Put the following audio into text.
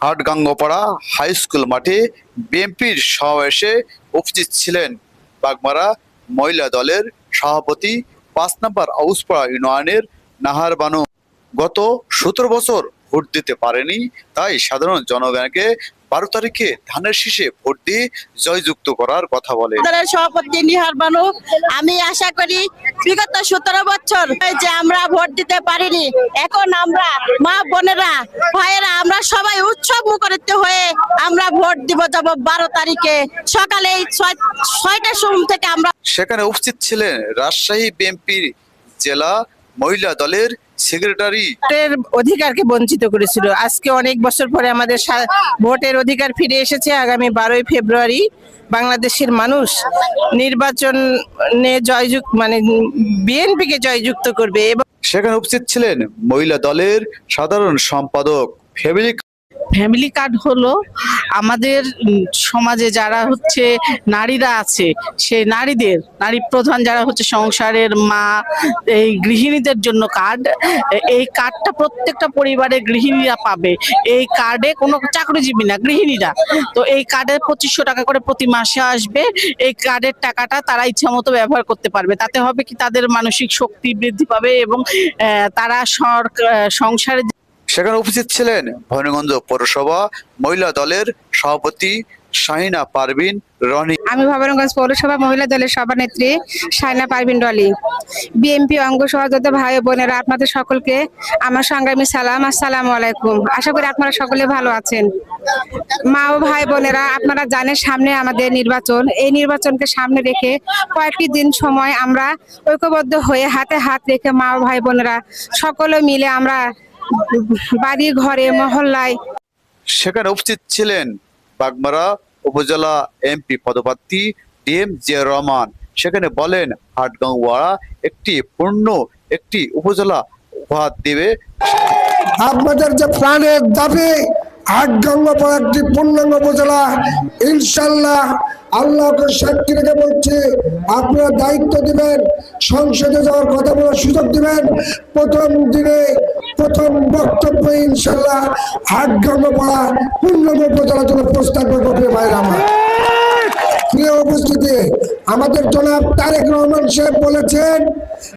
হাটগাঙ্গপাড়া high school মাঠে বিএনপির সমাবেশে উপস্থিত ছিলেন বাগমারা মহিলা দলের সভাপতি পাঁচ নম্বর আউসপাড়া ইউনিয়নের নাহার বানু। গত সতেরো বছর ভোট দিতে পারেনি, তাই সাধারণ জনগণকে বারো তারিখে ধানের শীষে ভোট দিয়ে জয়যুক্ত করার কথা বলে। সভাপতি নিহার বানু, আমি আশা করি বিগত সতেরো বছর যে আমরা ভোট দিতে পারিনি, এখন আমরা মা বোনেরা, ভাইয়েরা, আমরা সবাই উৎসব মুখরিত হয়ে আমরা ভোট দিব যাব বারো তারিখে। সকালে এই ছয়- ছয়টার সময় থেকে আমরা সেখানে উপস্থিত ছিলেন রাজশাহী বিএনপির জেলা মহিলা দলের সেক্রেটারি। ভোটের অধিকারকে বঞ্চিত করেছিল। আজকে অনেক বছর পরে আমাদের সা- ভোটের অধিকার ফিরে এসেছে আগামী বারোই ফেব্রুয়ারি। বাংলাদেশের মানুষ নির্বাচনে জয়যুক্ত মানে বিএনপিকে জয়যুক্ত করবে এবং সেখানে উপস্থিত ছিলেন মহিলা দলের সাধারণ সম্পাদক ফ্যামিলি ফ্যামিলি কার্ড হলো আমাদের সমাজে যারা হচ্ছে নারীরা আছে, সেই নারীদের, নারী প্রধান যারা হচ্ছে সংসারের মা, এই গৃহিণীদের জন্য কার্ড এই কার্ডটা প্রত্যেকটা পরিবারে গৃহিণীরা পাবে। এই কার্ডে কোনো চাকরিজীবী না, গৃহিণীরা। তো এই কার্ডে পঁচিশশো টাকা করে প্রতি মাসে আসবে, এই কার্ডের টাকাটা তারা ইচ্ছা মতো ব্যবহার করতে পারবে। তাতে হবে কি, তাদের মানসিক শক্তি বৃদ্ধি পাবে এবং তারা সংসারে সেখানে উপস্থিত ছিলেন ভবানীগঞ্জ পৌরসভা মহিলা দলের সভাপতি শাহিনা পারভিন রনি। আমি ভবানীগঞ্জ পৌরসভা মহিলা দলের সভানেত্রী সাইনা পারভিন ডলি বিএনপি অঙ্গ সহযোদ্ধ ভাই বোনেরা, আপনাদের সকলকে আমার সংগ্রামী সালাম, আসসালামু আলাইকুম। আশা করি আপনারা সকলে ভালো আছেন। মা ও ভাই বোনেরা, আপনারা জানেন সামনে আমাদের নির্বাচন। এই নির্বাচনকে সামনে রেখে কয়েকটি দিন সময় আমরা ঐক্যবদ্ধ হয়ে হাতে হাত রেখে মা ও ভাই বোনেরা সকলে মিলে আমরা বাড়ি ঘরে মহল্লায়। সেখানে উপস্থিত ছিলেন বাগমারা উপজেলা এমপি পদপ্রার্থী ডিএম জিয়া রহমান। সেখানে বলেন হাটগাঁওয়াড়া একটি পূর্ণ একটি উপজেলা উপহার দেবে। আপনাদের যে প্রাণের দাবি আট গঙ্গা একটি পূর্ণাঙ্গ উপজেলা ইনশাল্লাহ আল্লাহকে সাক্ষী রেখে বলছি আপনারা দায়িত্ব দিবেন সংসদে যাওয়ার কথা বলার সুযোগ দিবেন। প্রথম দিনে প্রথম বক্তব্য ইনশাল্লাহ আট গঙ্গা পূর্ণাঙ্গ প্রচারের জন্য প্রস্তাব করবে ভাইরা আমার। প্রিয় উপস্থিতি, আমাদের জনাব তারেক রহমান সাহেব বলেছেন